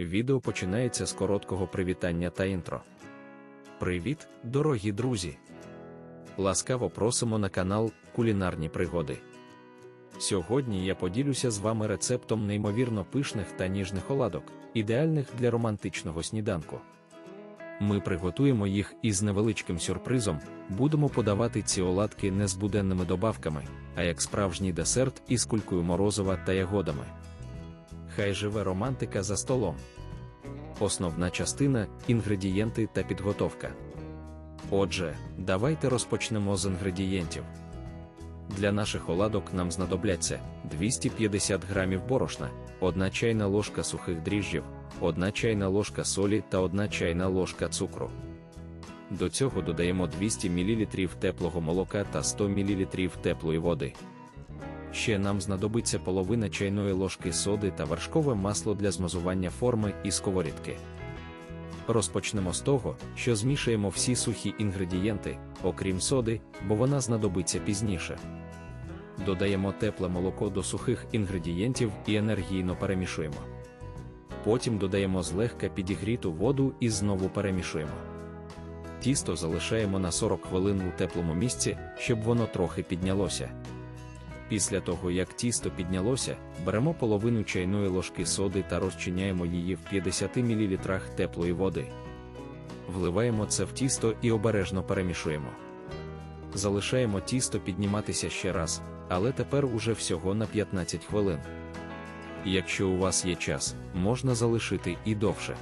Відео починається з короткого привітання та інтро. Привіт, дорогі друзі! Ласкаво просимо на канал Кулінарні пригоди. Сьогодні я поділюся з вами рецептом неймовірно пишних та ніжних оладок, ідеальних для романтичного сніданку. Ми приготуємо їх із невеличким сюрпризом, будемо подавати ці оладки не з буденними добавками, а як справжній десерт із кулькою морозова та ягодами. Хай живе романтика за столом. Основна частина інгредієнти та підготовка. Отже, давайте розпочнемо з інгредієнтів. Для наших оладок нам знадобляться 250 грамів борошна, 1 чайна ложка сухих дріжджів, 1 чайна ложка солі та 1 чайна ложка цукру. До цього додаємо 200 мл теплого молока та 100 мл теплої води. Ще нам знадобиться половина чайної ложки соди та вершкове масло для змазування форми і сковорідки. Розпочнемо з того, що змішаємо всі сухі інгредієнти, окрім соди, бо вона знадобиться пізніше. Додаємо тепле молоко до сухих інгредієнтів і енергійно перемішуємо. Потім додаємо злегка підігріту воду і знову перемішуємо. Тісто залишаємо на 40 хвилин у теплому місці, щоб воно трохи піднялося. Після того, як тісто піднялося, беремо половину чайної ложки соди та розчиняємо її в 50 мл теплої води. Вливаємо це в тісто і обережно перемішуємо. Залишаємо тісто підніматися ще раз, але тепер уже всього на 15 хвилин. Якщо у вас є час, можна залишити і довше.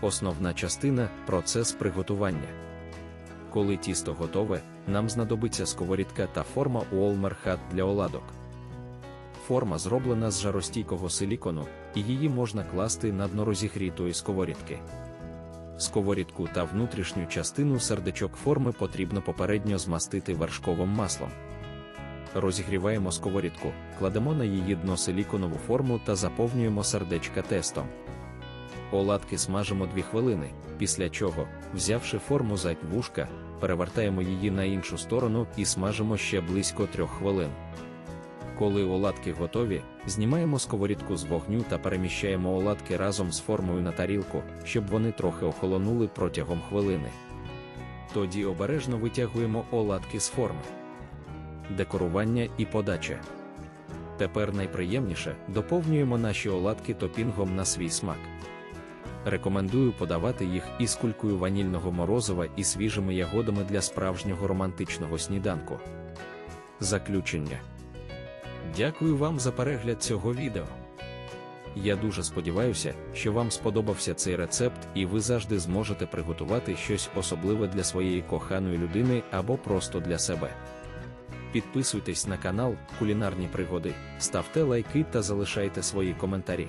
Основна частина процес приготування. Коли тісто готове, нам знадобиться сковорідка та форма Уолмер Хат для оладок. Форма зроблена з жаростійкого силікону, і її можна класти на дно розігрітої сковорідки. Сковорідку та внутрішню частину сердечок форми потрібно попередньо змастити вершковим маслом. Розігріваємо сковорідку, кладемо на її дно силіконову форму та заповнюємо сердечка тестом. Оладки смажимо 2 хвилини, після чого, взявши форму за вушка, перевертаємо її на іншу сторону і смажимо ще близько 3 хвилин. Коли оладки готові, знімаємо сковорідку з вогню та переміщаємо оладки разом з формою на тарілку, щоб вони трохи охолонули протягом хвилини. Тоді обережно витягуємо оладки з форми. Декорування і подача. Тепер найприємніше доповнюємо наші оладки топінгом на свій смак. Рекомендую подавати їх із кулькою ванільного морозива і свіжими ягодами для справжнього романтичного сніданку. Заключення. Дякую вам за перегляд цього відео. Я дуже сподіваюся, що вам сподобався цей рецепт і ви завжди зможете приготувати щось особливе для своєї коханої людини або просто для себе. Підписуйтесь на канал Кулінарні пригоди, ставте лайки та залишайте свої коментарі.